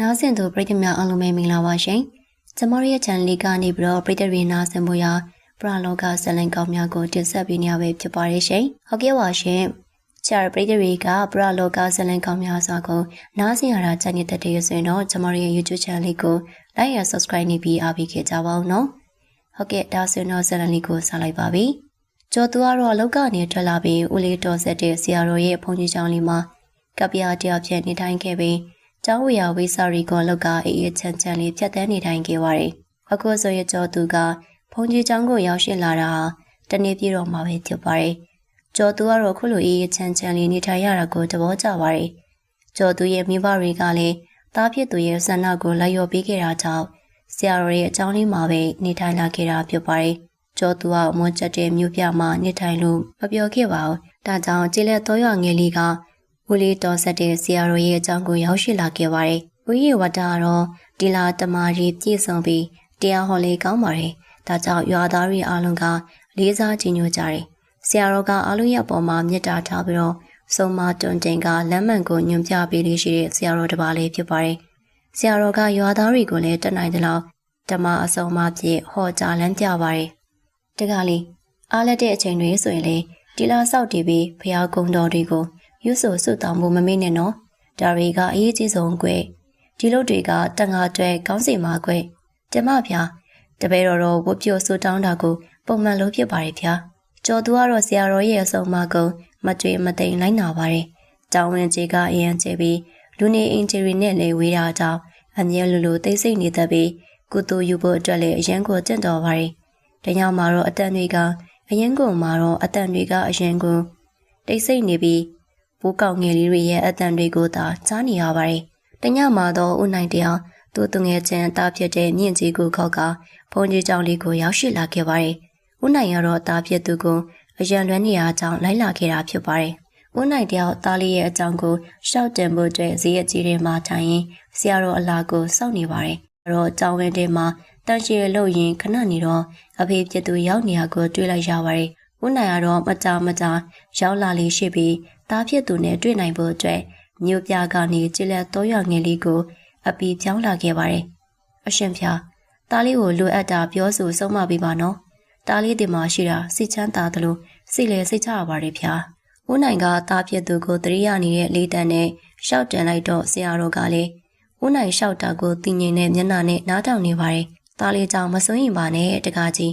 နားဆင်သူပရိသတ်များအားလုံးပဲမင်္ဂလာပါရှင်။ကျမတို့ရဲ့ channel လေးကနေပြီးတော့ပရိသတ်တွေနားဆင်ဖို့ရာပရလောကဇလန်ကောင်းများကိုတင်ဆက်ပေးနေရပဲဖြစ်ပါတယ်ရှင်။ဟုတ်ကဲ့ပါရှင်။ချာပရိသတ်တွေကပရလောကဇလန်ကောင်းများစွာကိုနားဆင်ရတာကြိုက်နေတဲ့တည်းဆိုရင်တော့ကျမတို့ရဲ့ YouTube channel လေးကို like ရ subscribe နေပြီးအားပေးခဲ့ကြပါဦးနော်။ဟုတ်ကဲ့ဒါဆိုရင်တော့ဇလန်လေးကိုဆက်လိုက်ပါပြီ။ကျော်သူကတော့အလောက်ကနေထွက်လာပြီးဦးလေးတော်ဆက်တဲ့ဆရာတော်ရဲ့ဘုန်းကြီးကျောင်းလေးမှာကပ္ပယတရားဖြင့်နေထိုင်ခဲ့ပြီး ကျောင်းဝေယဝိစာရီကွန်လောက်ကအေးအေးချမ်းချမ်းလေးဖြတ်တန်းနေထိုင်ခဲ့ပါတယ်။အခုဆိုရကျော်သူကဘုန်းကြီးကျောင်းကိုရောက်ရှိလာတာဟာတနေ့ပြည့်တော့မှပဲဖြစ်ပါတယ်။ကျော်သူကတော့ခုလိုအေးအေးချမ်းချမ်းလေးနေထိုင်ရတာကိုသဘောကျပါတယ်။ကျော်သူရဲ့မိဘတွေကလည်းတားဖြစ်သူရဲ့ဆန္ဒကိုလိုက်လျောပေးခဲ့တာကြောင့်ဆရာတော်ရဲ့အကြောင်းလေးမှာပဲနေထိုင်လာခဲ့တာဖြစ်ပါတယ်။ကျော်သူကအမွန်ချက်တဲ့မြို့ပြမှာနေထိုင်လို့မပြောခဲ့ပါဘူး။ဒါကြောင့်ကျေလက်တော်ရငယ်လေးက ဦးလေးတော်ဆက်တဲ့ဆရာတော်ရဲ့အကြောင်းကိုရောက်ရှိလာခဲ့ပါတယ်။ဦးရီဝတ္တကတော့ဒီလာတမာရီပြည့်စုံပြီးတရားဟောလေးကောင်းပါတယ်။ဒါကြောင့်ရွာသားတွေအားလုံးကလေးစားကြည်ညိုကြတယ်။ဆရာတော်ကအားလုံးရဲ့ပေါ်မှာမေတ္တာထားပြီးတော့ဆုံးမတွင်တင်ကလမ်းမှန်ကိုညွှန်ပြပေးလို့ရှိတဲ့ဆရာတော်တစ်ပါးလေးဖြစ်ပါတယ်။ဆရာတော်ကရွာသားတွေကိုလည်းတက်နိုင်တယ်လို့ဓမ္မအစုံမဖြစ်ဟောကြားလမ်းပြပါတယ်။တကလေးအားလက်တဲ့အချိန်တွေဆိုရင်လေဒီလာဆောက်တည်ပြီးဖျားကုံတော်တွေကို ရွတ်ဆိုဆုတောင်းဖို့မမေ့နဲ့နော်ဒါတွေကအရေးကြီးဆုံးကွဒီလိုတွေကတန်ငါတွေကောင်းစီမှာကွကျမဖျားတပည့်တော်တော်ဝတ်ပြဆုတောင်းတာကိုပုံမှန်လို့ဖြစ်ပါတယ်ဖျားကျော်သူကတော့ဆရာတော်ရဲ့အဆုံးအမကုံမကြွေမတိမ်လိုက်နာပါတယ်တောင်းဝင်ကြီးကအရန်ကျပြီးလူနေအင်ဂျီရီနဲ့လေဝေးတာကြောင့်အမြဲလိုလိုသိစိတ်နေတတ်ပြီးကုသိုလ်ယူဖို့အတွက်လည်းအရန်ကိုတင့်တော်ပါတယ်တညမှာတော့အတန်တွေကအရင်ကမှာတော့အတန်တွေကအရင်ကတိတ်ဆိတ်နေပြီး ဘိုးကောင်ငယ်လေးတွေရဲ့အတန်တွေကိုသာကြားနေရပါတယ်။တညမှာတော့ဦးနိုင်တရားသူ့သူငယ်ချင်းတားဖြစ်တဲ့မြင့်ကြီးကိုခောက်ကဘုန်းကြီးကျောင်းလေးကိုရောက်ရှိလာခဲ့ပါတယ်။ဦးနိုင်ကတော့တားဖြစ်သူကိုအရန်လွမ်းနေရာကြောင့်လိုက်လာခဲ့တာဖြစ်ပါတယ်။ဦးနိုင်တရားတားလေးရဲ့အကြောင်းကိုရှောက်တင်ဖို့အတွက်ဈေးရကြီးတွေမှာထိုင်ရင်ဆရာတော်အလာကိုစောင့်နေပါတယ်။အဲ့တော့ကျောင်းဝင်းထဲမှာတန်ရှည်လို့ရင်ခဏနေတော့အဖေပြသူရောက်နေရကိုတွေ့လိုက်ရပါတယ်။ ဦးနိုင်ကတော့မကြမကြရောက်လာလေးရှိပြီးတားဖြစ်သူနဲ့တွေ့နိုင်ဖို့အတွက်မြို့ပြကနေကြည်လက်တော့ရငယ်လေးကို အပီပြောင်းလာခဲ့ပါတယ်။အရှင်ဖျားတားလေးကိုလိုအပ်တာပြောဆိုဆုံးမပေးပါနော်။တားလေးတင်မှရှိတာစိတ်ချမ်းသာသလိုစိတ်လည်းစိတ်ချရပါတယ်ဖျား။ဦးနိုင်ကတားဖြစ်သူကိုတရိယာနေတဲ့လေးတန်းနဲ့ရှောက်တင်လိုက်တော့ဆရာတော်ကလည်းဦးနိုင်လျှောက်တာကိုတင်ငင်တဲ့မျက်နှာနဲ့နားထောင်နေပါတယ်။သားလေးကြောင့်မစိုးရင်ပါနဲ့တကားကြီး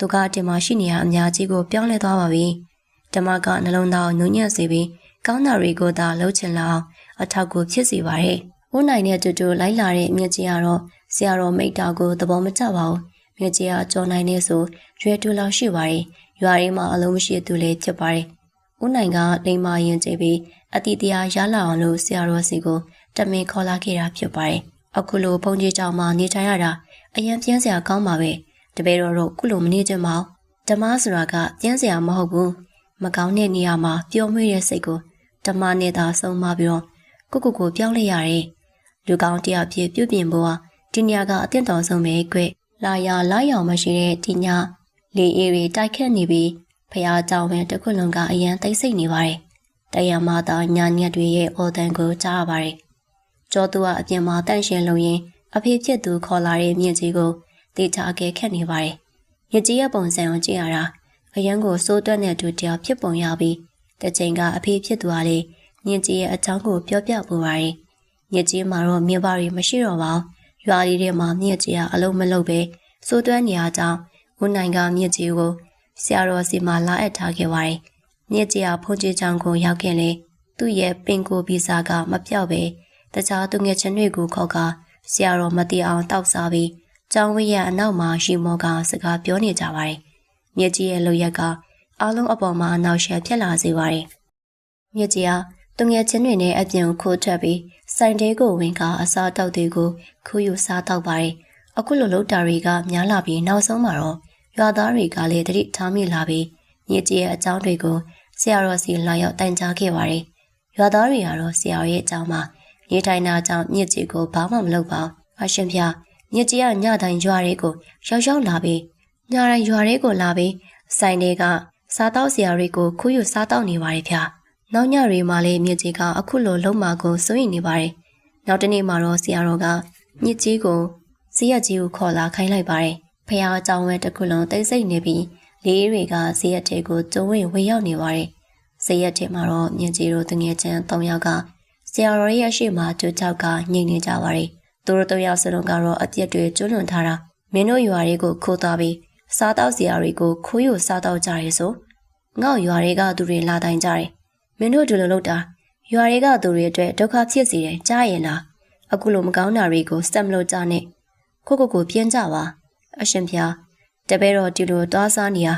သူကတင်မရှိနေရအများကြီးကိုပြောင်းလဲသွားပါပြီ။ဓမ္မကနှလုံးသားကိုညှို့ညံ့စေပြီးကောင်းတာတွေကိုသာလှုပ်ချင်လောက်အထောက်ကိုဖြစ်စေပါတယ်။ဦးနိုင်နဲ့တူတူလိုက်လာတဲ့မြင့်ကြီးကတော့ဆရာတော်မိတ်တာကိုသဘောမကျပါဘူး။မြင့်ကြီးကကြော်နိုင်နေဆိုရွယ်တူလောက်ရှိပါတယ်။ရွာရင်းမှာအလုံးမရှိသူလည်းဖြစ်ပါတယ်။ဦးနိုင်ကလိမ္မာရင်ကျပြီးအတိတရားရလာအောင်လို့ဆရာတော်စီကိုတမင်ခေါ်လာခဲ့တာဖြစ်ပါတယ်။အခုလိုဘုန်းကြီးကျောင်းမှာနေထိုင်ရတာအရင်ပြင်းစရာကောင်းပါပဲ။တ ပည့်တော်တို့ခုလိုမနေကြပါဘူးဓမ္မဆိုတာကကျန်းစရာမဟုတ်ဘူးမကောင်းတဲ့နေရာမှာပျော်မွေ့တဲ့စိတ်ကိုဓမ္မနဲ့သာဆုံးမပြီးတော့ကိုကိုကိုပြောင်းလဲရတယ်လူကောင်းတယောက်ဖြစ်ပြုပြင်ဖို့ဟာဒီနေရာကအသင့်တော်ဆုံးပဲကွလာရလာရောက်မရှိတဲ့ဒီညလေအေးတွေတိုက်ခတ်နေပြီးဖះကြောင်ပင်တစ်ခွလုံးကအရန်သိမ့်စိတ်နေပါတယ်တရားမသာညာညက်တွေရဲ့အော်တန်ကိုကြားရပါတယ်ကျော်သူကအပြင်မှာတန့်ရှင်လုံရင်အဖေဖြစ်သူခေါ်လာတဲ့မြင့်ကြီးကို တေချာအကဲခတ်နေပါတယ်။မြင့်ကြီးရဲ့ပုံစံကိုကြည့်ရတာအရန်ကိုစိုးတွက်တဲ့သူတယောက်ဖြစ်ပုံရပြီးတချိန်ကအဖေဖြစ်သူကလေမြင့်ကြီးရဲ့အကြောင်းကိုပြောပြပူပါတယ်။မြင့်ကြီးမှာတော့မြင်ပါရီမရှိတော့ပါဘူး။ရွာလေးထဲမှာမြင့်ကြီးကအလုံးမလုံးပဲစိုးတွက်နေရကြောင်းဦးနိုင်ကမြင့်ကြီးကိုဆရာတော်စီမှာလာအပ်ထားခဲ့ပါတယ်။မြင့်ကြီးကဖုန်ကြီးချောင်းကိုရောက်ခဲ့လေသူ့ရဲ့ပင်ကိုဗီဇာကမပြောက်ပဲတခြားသူငယ်ချင်းတွေကိုခေါက်ကဆရာတော်မတိအောင်တောက်စားပြီး ကျောင်းဝင်းရအနောက်မှာရှိမောကစကားပြောနေကြပါတယ်။မြစ်ကြီးရဲ့လူရက်ကအားလုံးအပေါ်မှာအနောက်ရှက်ဖြစ်လာစေပါတယ်။မြစ်ကြီးဟာသူငယ်ချင်းတွေနဲ့အပြင်ကိုခိုးထွက်ပြီးစိုင်တဲကိုဝင်ကအစားတောက်တွေကိုခူးယူစားတောက်ပါတယ်။အခုလိုလုပ်တာတွေကများလာပြီးနောက်ဆုံးမှာတော့ရွာသားတွေကလည်းတတိထားမိလာပြီးမြစ်ကြီးရဲ့အကြောင်းတွေကိုဆရာတော်စီလာရောက်တိုင်ကြားခဲ့ပါတယ်။ရွာသားတွေကတော့ဆရာရဲ့အကြောင်းမှာနေထိုင်တာကြောင့်မြစ်ကြီးကိုဘာမှမလုပ်ပါဘူး။အရှင်ဖျား မြစ်ကြီးကညတိုင်းရွာတွေကိုရောက်ရောက်လာပြီးညတိုင်းရွာတွေကိုလာပြီးဆိုင်တွေကစားတောက်စရာတွေကိုခူးယူစားတောက်နေပါတယ်ဖျား။နောက်ညတွေမှာလည်းမြစ်ကြီးကအခုလိုလုံးမာကိုစိုးရိမ်နေပါတယ်။နောက်တစ်နေ့မှာတော့ဆရာတော်ကညစ်ကြီးကိုဇီးရက်ကြီးကိုခေါ်လာခိုင်းလိုက်ပါတယ်ဖះအကြောင်းဝဲတစ်ခုလုံးတိတ်ဆိတ်နေပြီးလေးတွေကဇီးရက်ထဲကိုကျုံဝင်ဝင်ရောက်နေပါတယ်ဇီးရက်ထဲမှာတော့မြင့်ကြီးတို့တငယ်ချင်း၃ယောက်ကဆရာတော်ရဲ့ရှေ့မှာကြွချောက်ကငြိမ်နေကြပါတယ် သူတို့၃ယောက်စလုံးကတော့အပြစ်တွေကျွလွန်ထားတာမင်းတို့ရွာတွေကိုခိုးသွားပြီးစားတောက်စရာတွေကိုခိုးယူစားတောက်ကြရဲဆိုငေါ့ရွာတွေကသူတွေလာတိုင်ကြတယ်မင်းတို့ဒီလိုလုပ်တာရွာတွေကသူတွေအတွက်ဒုက္ခဖြစ်စေတယ်ကြားရင်လားအခုလိုမကောင်းတာတွေကိုစက်မလို့ကြနဲ့ကိုကိုကိုပြင်းကြပါအရှင်ဖျားတပည့်တော်ဒီလိုတွားစားနေရ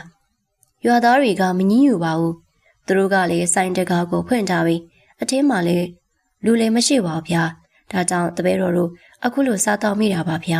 ရွာသားတွေကမငြင်းယူပါဘူးသူတို့ကလည်းဆိုင်တကားကိုဖွင့်ထားပြီးအထင်းမှလည်းလူလည်းမရှိပါဘူးဗျာ ဒါကြောင့်တပည့်တော်တို့အခုလိုစားတောက်မိတာပါဗျာ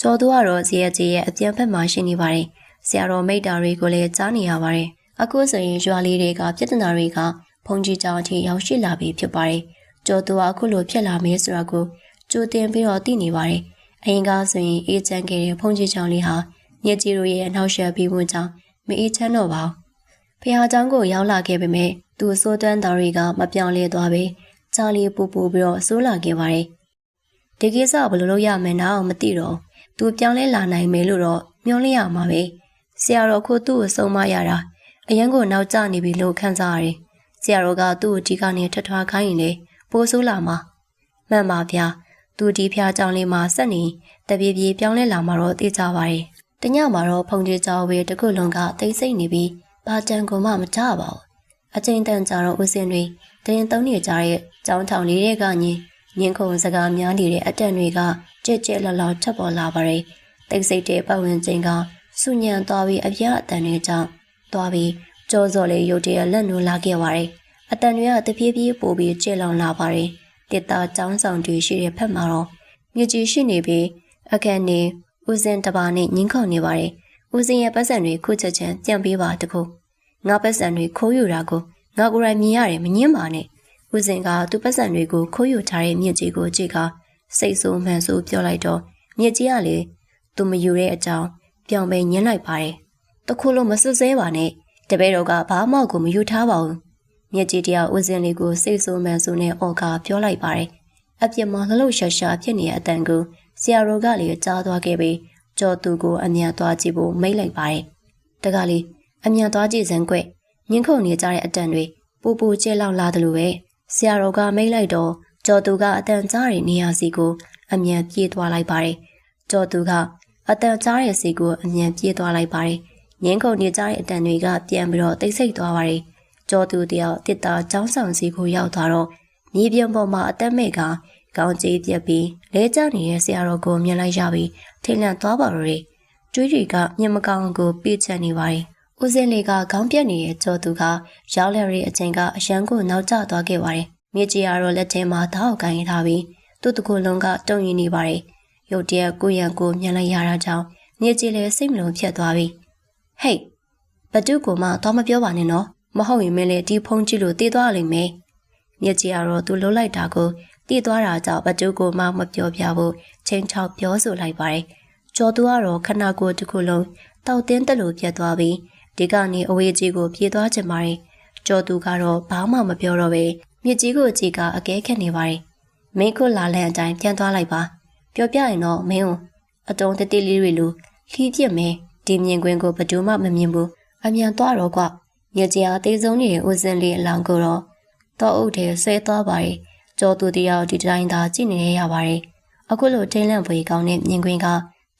ကျော်သူကတော့ဇေယျကြီးရဲ့အပြန်ဖက်မှာရှိနေပါတယ်ဆရာတော်မိတ်တာတွေကိုလည်းကြားနေရပါတယ်အခုဆိုရင်ရွာလေးတွေကပြဿနာတွေကဖုန်ကြီးကြောင်အထိရောက်ရှိလာပြီဖြစ်ပါတယ်ကျော်သူကအခုလိုဖြစ်လာမယ်ဆိုတာကိုကြိုတင်ပြီးတော့သိနေပါတယ်အရင်ကဆိုရင်အေးချမ်းခဲ့တဲ့ဖုန်ကြီးကြောင်လေးဟာညစ်ကြီးတို့ရဲ့အနောက်ရှက်ပြီးမှုကြောင့်မအေးချမ်းတော့ပါဘူးဖះเจ้าကိုရောက်လာခဲ့ပေမဲ့သူအစိုးတန်းတော်တွေကမပြောင်းလဲသွားပဲ ချာလီပူပူပြီးတော့ဆိုးလာခဲ့ပါတယ်ဒီကိစ္စဘယ်လိုလုပ်ရမလဲတော့မသိတော့သူပြောင်းလဲလာနိုင်မယ်လို့တော့မျှော်လင့်ရမှာပဲဆရာတော်ကိုသူ့ကိုစုံမရတာအရင်ကနောက်ကျနေပြီလို့ခံစားရတယ်ဆရာတော်ကသူ့ကိုဒီကနေထထွားခိုင်းရင်လေပိုးဆိုးလာမှာမှန်ပါဗျာသူဒီဖျားကြောင်လေးမှာဆက်နေတပြေးပြေးပြောင်းလဲလာမှာတော့သိကြပါတယ်တညမှာတော့ဖုန်ကြီးကြောင်ဝေတခုလုံးကတိတ်ဆိတ်နေပြီးဘာတန်ကုန်မှမကြပါဘူးအချိန်တန်ကြာတော့ဦးစင်တွေ တရင်သုံးနေကြတဲ့ကြောင်းထောင်လေးတွေကညင်ညင်ခုံစကားများနေတဲ့အတန်တွေကကြက်ကြက်လလထပ်ပေါ်လာပါတယ်တိတ်ဆိတ်တဲ့ပတ်ဝန်းကျင်ကဆူညံသွားပြီးအပြားအတန်တွေကြောင့်သွားပြီးကြောစော်လေးရုတ်တရက်လက်နိုးလာခဲ့ပါတယ်အတန်တွေကတပြေးပြေးပို့ပြီးကျဲလောင်လာပါတယ်တစ်သားចောင်းဆောင်တွေရှိတဲ့ဖက်မှာတော့မြကြီးရှိနေပြီးအခက်နေဦးစင်တပါနဲ့ညင်းခုန်နေပါတယ်ဦးစင်ရဲ့ပတ်စံတွေခုချက်ချင်းပြန်ပေးပါတခုငါပတ်စံတွေခိုးယူတာကို ငါကိုယ်တိုင်မြင်ရတယ်မငင်းပါနဲ့ဦးစင်ကသူ့ပတ်စံတွေကိုခိုးယူထားတဲ့မြစ်ကြီးကိုကြည့်ကစိတ်ဆိုးမှန်ဆိုးပြောလိုက်တော့မြစ်ကြီးကလေသူမယူတဲ့အကြောင်းပြောင်းပဲညှင်းလိုက်ပါတယ်တခုလုံးမစွတ်ဆဲပါနဲ့တပည့်တော်ကဘာမှကိုမယူထားပါဘူးမြစ်ကြီးတရားဦးစင်လေးကိုစိတ်ဆိုးမှန်ဆိုးနဲ့အော်ကာပြောလိုက်ပါတယ်အပြစ်မလှုပ်ရှားရှားဖြစ်နေတဲ့အတန်ကိုဆရာတော်ကလည်းကြားသွားခဲ့ပြီးကြော်သူကိုအမြန်သွားကြည့်ဖို့မိတ်လိုက်ပါတယ်တကလေးအမြန်သွားကြည့်စမ်းကွ ညင်းခုန်နေကြတဲ့အတန်တွေပူပူကျဲလောက်လာတယ်လို့ပဲဆရာတော်ကမိတ်လိုက်တော့ကျော်သူကအတန်ကြားတဲ့နေရာစီကိုအမြန်ပြေးသွားလိုက်ပါတယ်ကျော်သူကအတန်ကြားတဲ့စီကိုအမြန်ပြေးသွားလိုက်ပါတယ်ငင်းခုန်နေကြတဲ့အတန်တွေကပြန်ပြီးတော့တိတ်ဆိတ်သွားပါတယ်ကျော်သူတယောက်တစ်တာចောင်းဆောင်စီကိုရောက်သွားတော့မြေပြင်ပေါ်မှာအသက်မဲ့ကကောင်းကြီးပြက်ပြီးလဲကျနေတဲ့ဆရာတော်ကိုမြင်လိုက်ရပြီးထိတ်လန့်သွားပါတော့တယ်ကျွေးတွေကမြင်မကောင်းကိုပြေးချနေပါတယ် ဦးစင်းလေးကခေါင်းပြက်နေတဲ့ကျော်သူကရောက်လာတဲ့အချိန်ကအရန်ကိုနောက်ကျသွားခဲ့ပါတယ်မြေကြီးကတော့လက်ထဲမှာဓာတ်ကိုင်ထားပြီးသူ့တကူလုံးကတုံရင်နေပါတယ်ရုတ်တရက်ကိုရန်ကိုမြင်လိုက်ရတာကြောင့်မြေကြီးလည်းစိတ်မလုံးဖြစ်သွားပြီဟေးဘတုကိုမှတော့မပြောပါနဲ့နော်မဟုတ်ရင်မင်းလည်းဒီဖုန်းကြည့်လို့တည်သွားလိမ့်မယ်မြစ်ကြီးကတော့သူလှုပ်လိုက်တာကိုတည်သွားတာကြောင့်ဘတုကိုမှမပြောပြဘူးချိန်ချောက်ပြောဆိုလိုက်ပါတယ်ကျော်သူကတော့ခဏကိုတစ်ခုလုံးတောက်တင်းတက်လို့ပြတ်သွားပြီး ဒီကနေအဝေးကြီးကိုပြေးသွားချင်ပါတယ်ကျော်သူကတော့ဘာမှမပြောတော့ပဲမြစ်ကြီးကိုကြည့်ကအကဲခက်နေပါတယ်မင်းကိုလာလန်အတိုင်းပြန်သွားလိုက်ပါပြောပြရင်တော့မင်းကိုအတုံးတတိလေးတွေလိုခီးပြစ်မယ်ဒီမြင်ကွင်းကိုဘယ်သူမှမမြင်ဘူးအမြန်သွားတော့ကွမြကြီးအားတေးဆုံးနေတဲ့ဦးစင်လေးအလောင်းကိုတော့တော့အုပ်ထဲဆွဲသွားပါတယ်ကျော်သူတယောက်ဒီတိုင်းသာကြည့်နေရပါတယ်အခုလိုထိန်လန့်ဖွေကောင်းတဲ့မြင်ကွင်းက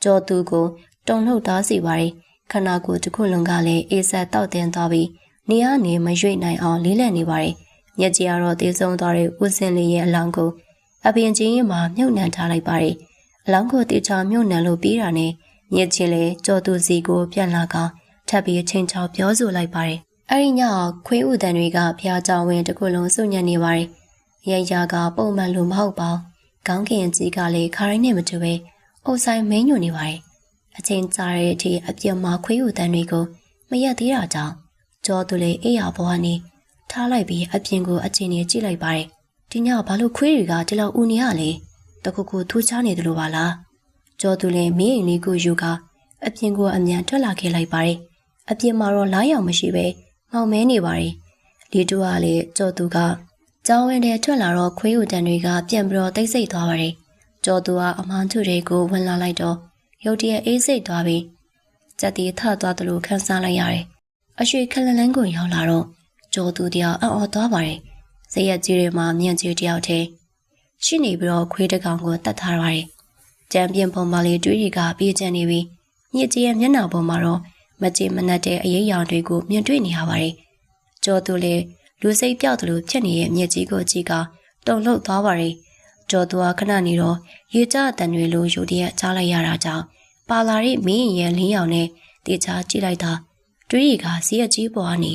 ကျော်သူကိုတုံလှုပ်သားစီပါတယ် ခန္ဓာကိုယ်တစ်ခုလုံးကလည်းအေးဆက်တောက်တင်သွားပြီးနေရနေမရွေ့နိုင်အောင်လေးလံနေပါတယ်မြက်ကြီးကတော့တေးဆုံးသွားတဲ့ဦးစင်လေးရဲ့အလောင်းကိုအပြင်ချင်းရင်မှာမြုပ်နှံထားလိုက်ပါတယ်အလောင်းကိုတေချာမြုပ်နှံလို့ပြီးတာနဲ့မြက်ချင်းလည်းကြော်သူစီကိုပြန်လာကထပ်ပြီးချင်းချောက်ပြောဆိုလိုက်ပါတယ်အဲ့ဒီညခွေးဥတန်တွေကဖျားကြောင်ဝင်တစ်ခုလုံးစုညံ့နေပါတယ်ရရကပုံမှန်လိုမဟုတ်ပါဘူးခေါင်းခင်ကြီးကလည်းခါရိုင်းနဲ့မတူပဲအုပ်ဆိုင်မင်းညွနေပါတယ် အချိန်ကြာတဲ့အထိအပြစ်မှာခွေးဥတန်တွေကိုမရက်သေးတာကြောင့်ကြောသူလေးအေးရဘွားနေထားလိုက်ပြီးအပြင်ကိုအချင်းကြီးကြည့်လိုက်ပါတယ်ဒီညဘာလို့ခွေးတွေကဒီလောက်ဦးနေရလဲတခုခုထူးခြားနေတယ်လို့ပါလားကြောသူလေးမင်းအိမ်လေးကိုယူကအပြင်ကိုအမြန်ထွက်လာခဲ့လိုက်ပါတယ်အပြင်မှာတော့လားရောင်မရှိပဲမောင်မဲနေပါတယ်လီတူကလည်းကြောသူက။ကျောင်းဝင်တဲ့ထွက်လာတော့ခွေးဦးတန်တွေကပြန်ပြီးတော့တိတ်ဆိတ်သွားပါတယ်။ကျော်သူကအမှန်ထုတွေကိုဝင်လာလိုက်တော့ ရုတ်တရက်အေးစိတ်သွားပြီးကြက်တီထသွားတယ်လို့ခန်းစားလိုက်ရတယ်။အရွှေခလန်လန်းကိုရောက်လာတော့ကျော်သူတယောက်အော်အော်သွားပါတယ်။ဇရက်ကြီးတွေမှာမြင့်ကြီးတယောက်တည်းရှိနေပြီးတော့ခွေးတစ်ကောင်ကိုတတ်ထားပါတယ်။ကြံပြင်းပုံမလေးတွေးရီကပြေးကျန်နေပြီးညစ်ကြီးရဲ့မျက်နှာပေါ်မှာတော့မကြေမနက်တဲ့အရေးရောင်တွေကိုမြင်တွေ့နေရပါတယ်။ကျော်သူလည်းလူစိတ်ပြောက်တယ်လို့ဖြစ်နေတဲ့မြစ်ကြီးကိုကြည့်ကတုန်လှုပ်သွားပါတယ်။ ကျော်သူကခဏနေတော့ရေကြအတန်တွေလိုယူတရက်ကြားလိုက်ရတာကြောင့်ပါလာတဲ့မင်းရင်လင်းရောင်နဲ့တေချာကြည့်လိုက်တာတွေးရီကစီးရကြီးပေါ်ကနေ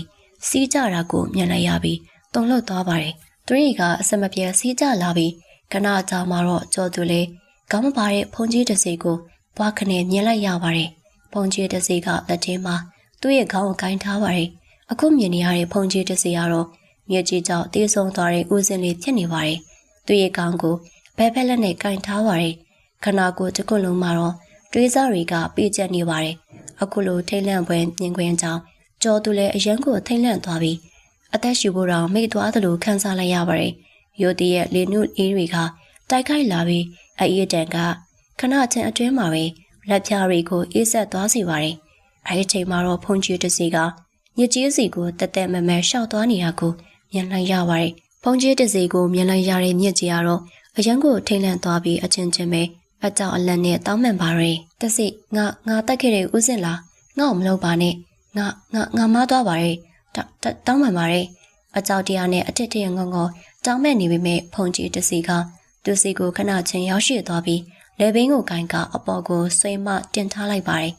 စီးကြတာကိုမြင်လိုက်ရပြီးတုန်လှုပ်သွားပါတယ်။တွေးရီကအစမပြေစီးကြလာပြီးခဏကြာမှတော့ကျော်သူလည်းကောင်းမပါတဲ့ဖုန်ကြီးတစ်စီကိုဘွားခနဲ့မြင်လိုက်ရပါတယ်။ဖုန်ကြီးတစ်စီကလက်ထဲမှာသူ့ရဲ့ခေါင်းကိုကင်ထားပါတယ်။အခုမြင်နေရတဲ့ဖုန်ကြီးတစ်စီကတော့မြေကြီးကြောင့်တေးဆုံးသွားတဲ့ဦးစင်လေးဖြစ်နေပါတယ်။ သူ့ရဲ့ခေါင်းကိုဘဲဖက်လက်နဲ့ကင်ထားပါတယ်။ခနာကိုတကွလုံးမှာတော့တွေးစားတွေကပြေးကျက်နေပါတယ်။အခုလိုထိတ်လန့်ပွဲမြင်ခွင့်ကြောင့်ကြော်သူလည်းအရန်ကိုထိတ်လန့်သွားပြီးအသက်ရှူဖို့တော့မိတ်သွားသလိုခံစားလိုက်ရပါတယ်။ယိုတီရဲ့လေနုအေးတွေကတိုက်ခိုက်လာပြီးအေးတန်ကခဏချင်းအတွင်းမှာပဲလက်ဖြားတွေကိုအေးဆက်သွားစီပါတယ်။အဲဒီချိန်မှာတော့ဖုန်ကြီးတစ်စီကညစ်ကြီးစီကိုတက်တက်မမဲရှောက်သွားနေတာကိုမြင်လိုက်ရပါတယ်။ ဖုန်ကြီးတစ်စီကိုမြင်လိုက်ရတဲ့မြစ်ကြီးကတော့အရန်ကိုထိတ်လန့်သွားပြီးအချင်းချင်းပဲအကြောင်အလန့်နဲ့တောင်းပန်ပါရယ်တဆိငါငါတက်ခဲ့တဲ့ဦးစင်လားငါ့ကိုမလုပ်ပါနဲ့ငါငါငါမသွားပါရယ်တောင်းပန်ပါရယ်အကြောက်တရားနဲ့အထက်ထရငုံငုံတောင်းမဲ့နေပေမဲ့ဖုန်ကြီးတစီကသူစီကိုခဏချင်းရောက်ရှိသွားပြီးလေဘင်းကိုကင်ကအပေါ်ကိုဆွေးမတင်ထားလိုက်ပါတယ်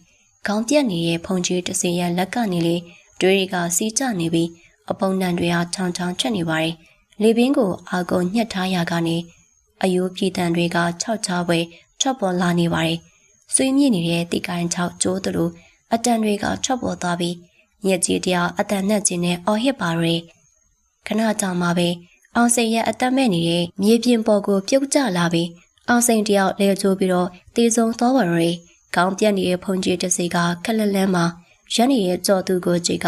ခေါင်းပြက်နေတဲ့ဖုန်ကြီးတစီရဲ့လက်ကနေလေတွေးတွေကစီးကျနေပြီးအပုံနှံတွေဟာချောင်းချောင်းချက်နေပါတယ် လေဘင်းကိုအာကုံညှက်ထားရကနေအယိုးပြည်တန်တွေကခြောက်ချပွဲချော့ပေါ်လာနေပါတယ်။ဆွေးမြင့်နေတဲ့တိကိုင်းချောက်ကျိုးသလိုအတန်တွေကချော့ပေါ်သွားပြီးညက်ကြီးတရားအတန်နဲ့ချင်းနဲ့အော်ဟစ်ပါရယ်ခဏကြာမှပဲအောင်စိန်ရဲ့အသက်မဲ့နေတဲ့မြေပြင်ပေါ်ကိုပြုတ်ကျလာပြီးအောင်စိန်တယောက်လဲကျိုးပြီးတော့တေဆုံးသွားပါရယ်ခေါင်းပြက်နေတဲ့ဖုန်ကြီးတစ်စီကခက်လက်လန်းမှာရက်နေတဲ့ကြော်သူကိုကြည့်က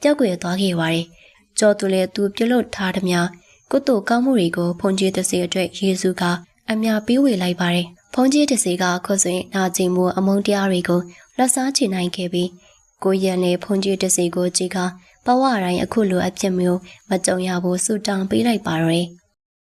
ပျောက်ကွယ်သွားခဲ့ပါတယ်။ကြော်သူလည်းသူပြုတ်လုထားသည်များ ကုသိုလ်ကောင်းမှုတွေကိုဖုန်ကြီးတစ်စီအတွက်ယေရှုကအမြပေးဝေလိုက်ပါတယ်။ဖုန်ကြီးတစ်စီကခုဆိုရင်နာကျင်မှုအမုန်းတရားတွေကိုလက်စားချနိုင်ခဲ့ပြီးကိုရန်နဲ့ဖုန်ကြီးတစ်စီကိုကြည့်ကဘဝတိုင်းအခုလိုအဖြစ်မျိုးမကြုံရဘူးဆုတောင်းပေးလိုက်ပါရယ်။